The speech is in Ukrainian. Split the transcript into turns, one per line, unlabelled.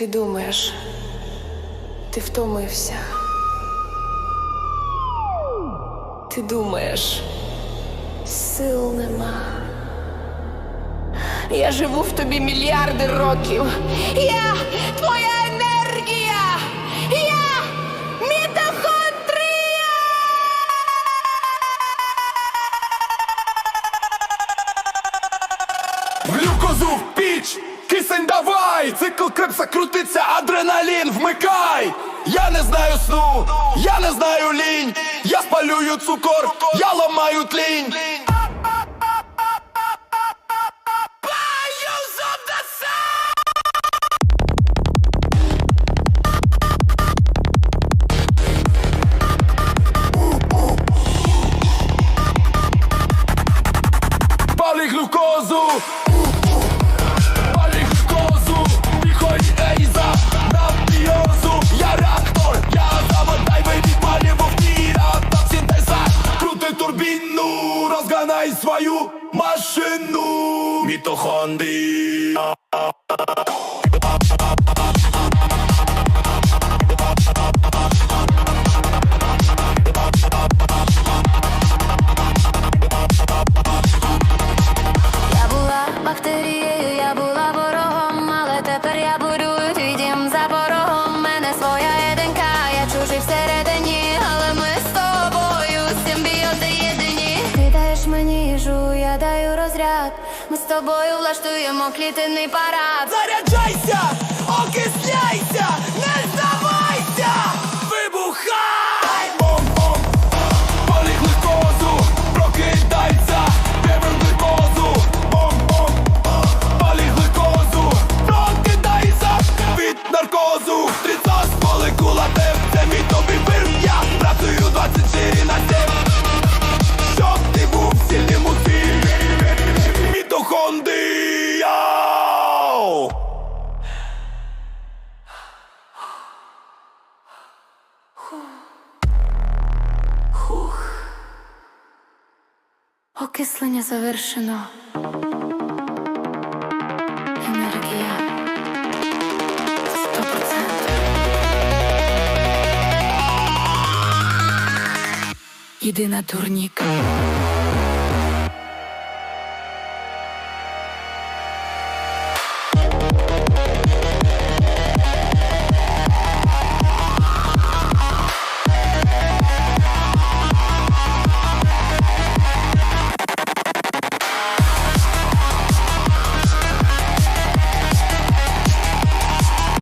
Ти думаєш, ти втомився. Ти думаєш, сил нема. Я живу в тобі мільярди років. Я твоя енергія. Я мітохондрія.
Глюкозу в піч, давай, цикл крепса крутиться, адреналін вмикай. Я не знаю сну, я не знаю лінь, я спалюю цукор, я ламаю тлінь. турбіну Розганай свою машину Мітохондрія
Даю. Ми з тобою влаштуємо клітинний парад.
Заряджайся, окисляйся,
Окислення завершено. Енергія. Сто. Єдина турнік.